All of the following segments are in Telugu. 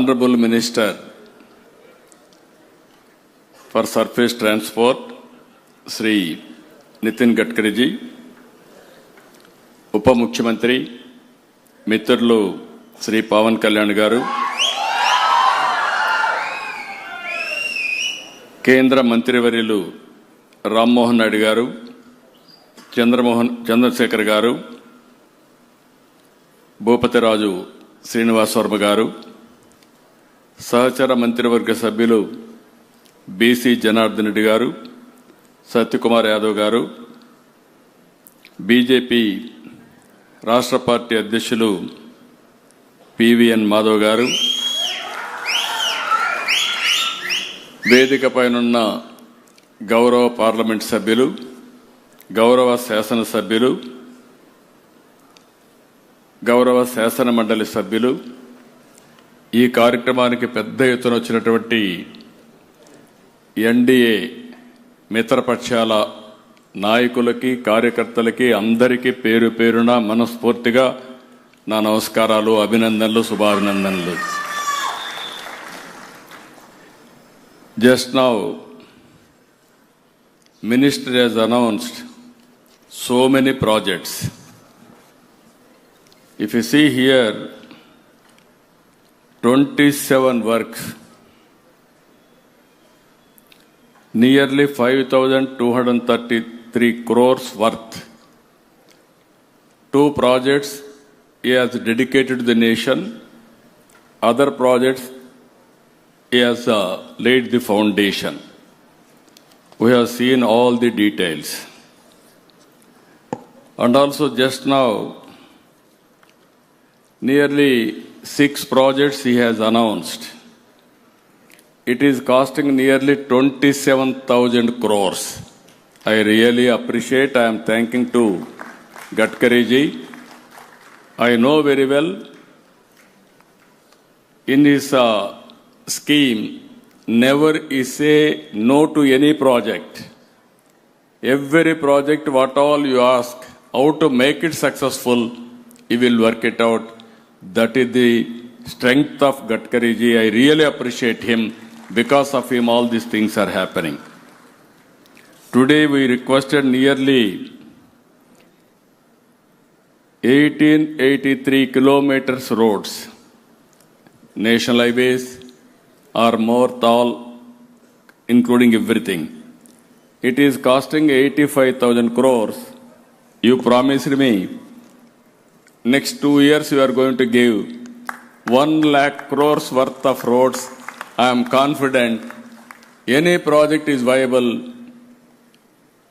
Honorable Minister for Surface Transport, Sri Nitin Gadkariji ఉప ముఖ్యమంత్రి మిత్రులు శ్రీ పవన్ కళ్యాణ్ గారు కేంద్ర మంత్రివర్యులు రామ్మోహన్ నాయుడు గారు చంద్రమోహన్ చంద్రశేఖర్ గారు భూపతిరాజు శ్రీనివాస్ వర్మ గారు సహచర మంత్రివర్గ సభ్యులు బీసీ జనార్దన్ రెడ్డి గారు సత్యకుమార్ యాదవ్ గారు బీజేపీ రాష్ట్ర పార్టీ అధ్యక్షులు పివిఎన్ మాధవ్ గారు వేదిక పైనున్న గౌరవ పార్లమెంట్ సభ్యులు గౌరవ శాసనసభ్యులు గౌరవ శాసన మండలి సభ్యులు ఈ కార్యక్రమానికి పెద్ద ఎత్తున వచ్చినటువంటి ఎన్డీఏ మిత్రపక్షాల నాయకులకి కార్యకర్తలకి అందరికీ పేరు పేరున మనస్ఫూర్తిగా నా నమస్కారాలు అభినందనలు శుభాభినందనలు. Just now minister has announced so many projects if you see here 27 works, nearly 5,233 crores worth. Two projects he has dedicated to the nation. Other projects he has uh, laid the foundation. We have seen all the details. And also just now, nearly six projects he has announced. It is costing nearly 27,000 crores. I really appreciate, I am thanking to Gadkari ji. I know very well in his uh, scheme, never is say no to any project. Every project, what all you ask, how to make it successful, he will work it out. That is the strength of Gadkari ji. I really appreciate him. Because of him, all these things are happening. Today, we requested nearly 1883 kilometers roads, national highways are more tall, including everything. It is costing 85,000 crores. You promised me next two years you are going to give 1 lakh crores worth of roads. I am confident any project is viable.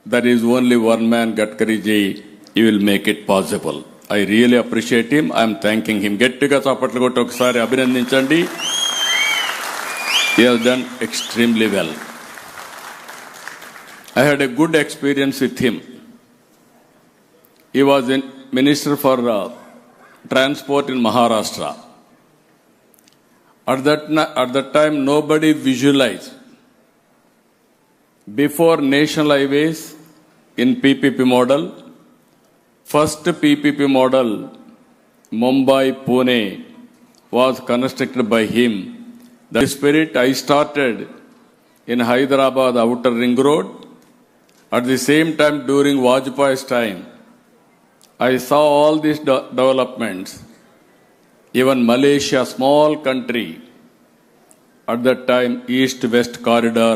There is only one man, Gadkari ji. He will make it possible. I really appreciate him. I am thanking him. గట్టిగా చప్పట్లు కొట్టి ఒకసారి అభినందించండి He has done extremely well. I had a good experience with him. He was in Minister for uh, Transport in Maharashtra. At that, at that time, nobody visualized. Before national highways in PPP model, first PPP model, Mumbai Pune, was constructed by him. The spirit I started in Hyderabad outer ring road. At the same time, during Vajpayee's time, I saw all these de- developments. Even Malaysia, small country, at that time, east-west corridor,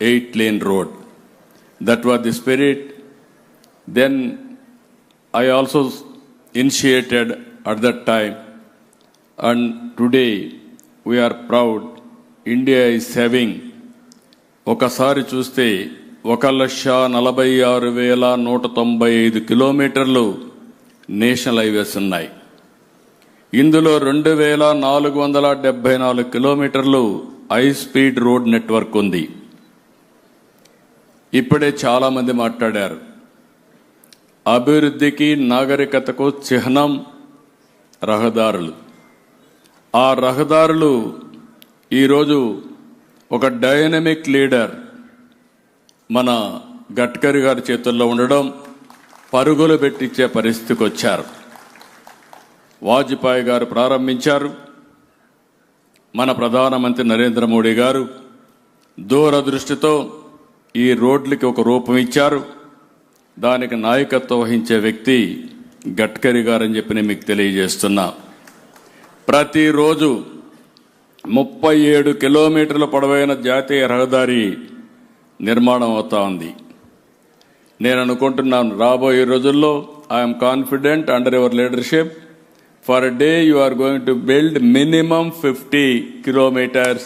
eight-lane road. That was the spirit. Then I also initiated at that time, and today we are proud. India is having ఒకసారి చూస్తే ఒక లక్ష నలభై ఆరు వేల నూట తొంభై ఐదు కిలోమీటర్లు నేషనల్ హైవేస్ ఉన్నాయి. ఇందులో రెండు వేల నాలుగు వందల డెబ్బై నాలుగు కిలోమీటర్లు హై స్పీడ్ రోడ్ నెట్వర్క్ ఉంది. ఇప్పుడే చాలామంది మాట్లాడారు. అభివృద్ధికి నాగరికతకు చిహ్నం రహదారులు. ఆ రహదారులు ఈరోజు ఒక డైనమిక్ లీడర్ మన గడ్కరీ గారి చేతుల్లో ఉండడం పరుగులు పెట్టించే పరిస్థితికి వచ్చారు. వాజ్పేయి గారు ప్రారంభించారు. మన ప్రధానమంత్రి నరేంద్ర మోడీ గారు దూరదృష్టితో ఈ రోడ్లకి ఒక రూపం ఇచ్చారు. దానికి నాయకత్వం వహించే వ్యక్తి గడ్కరీ గారని చెప్పి నేను మీకు తెలియజేస్తున్నా. ప్రతిరోజు ముప్పై ఏడు కిలోమీటర్ల పొడవైన జాతీయ రహదారి నిర్మాణం అవుతా ఉంది. నేను అనుకుంటున్నాను రాబోయే రోజుల్లో I'm confident under your leadership for day you are going to build minimum fifty kilometres